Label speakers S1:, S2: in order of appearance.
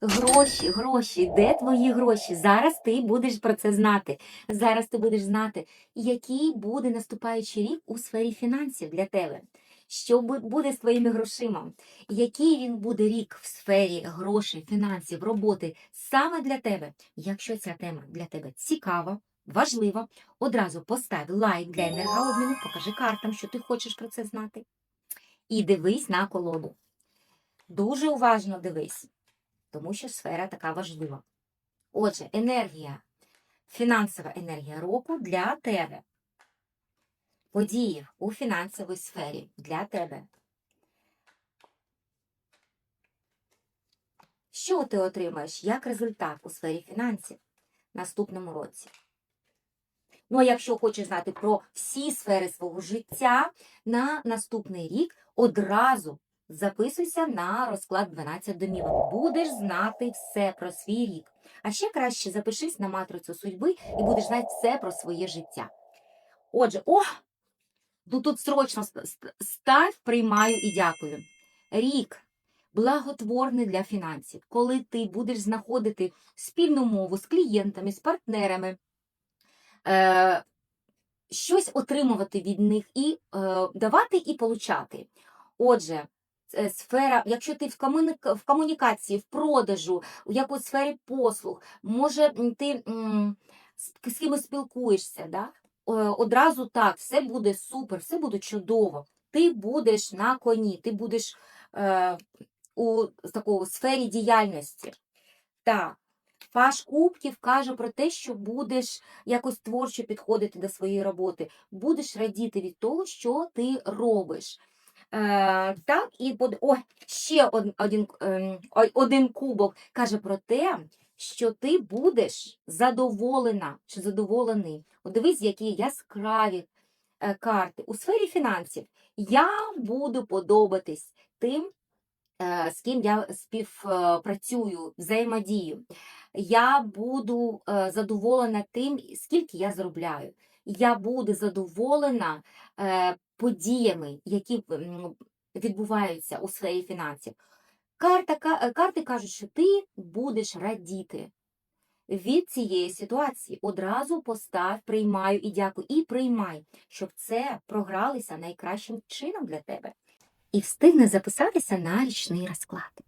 S1: Гроші, гроші, де твої гроші? Зараз ти будеш про це знати. Зараз ти будеш знати, який буде наступаючий рік у сфері фінансів для тебе. Що буде з твоїми грошима? Який він буде рік в сфері грошей, фінансів, роботи саме для тебе? Якщо ця тема для тебе цікава, важлива, одразу постав лайк для енергообміну, покажи картам, що ти хочеш про це знати. І дивись на колоду. Дуже уважно дивись тому що сфера така важлива. Отже, енергія, фінансова енергія року для тебе. Події у фінансовій сфері для тебе. Що ти отримаєш як результат у сфері фінансів наступному році? Ну, а якщо хочеш знати про всі сфери свого життя на наступний рік, одразу Записуйся на розклад 12 домівок. Будеш знати все про свій рік. А ще краще запишись на матрицю судьби і будеш знати все про своє життя. Отже, о! Ну тут срочно ст- ст- став, приймаю і дякую. Рік благотворний для фінансів, коли ти будеш знаходити спільну мову з клієнтами, з партнерами, е, щось отримувати від них і е, давати і получати. Отже, сфера, якщо ти в, комуніка- в комунікації, в продажу, у якоїсь сфері послуг, може ти з, кимось спілкуєшся, да? Е, одразу так, все буде супер, все буде чудово. Ти будеш на коні, ти будеш е, у такому сфері діяльності. Так. Паш Кубків каже про те, що будеш якось творчо підходити до своєї роботи, будеш радіти від того, що ти робиш. Е, так, і под... О, ще один, один, ем, один кубок каже про те, що ти будеш задоволена чи задоволений. От дивись, які яскраві е, карти. У сфері фінансів я буду подобатись тим, е, з ким я співпрацюю, взаємодію. Я буду задоволена тим, скільки я заробляю. Я буду задоволена е, подіями, які відбуваються у сфері фінансів. Карта, е, карти кажуть, що ти будеш радіти від цієї ситуації. Одразу постав, приймаю і дякую, і приймай, щоб це програлося найкращим чином для тебе. І встигне записатися на річний розклад.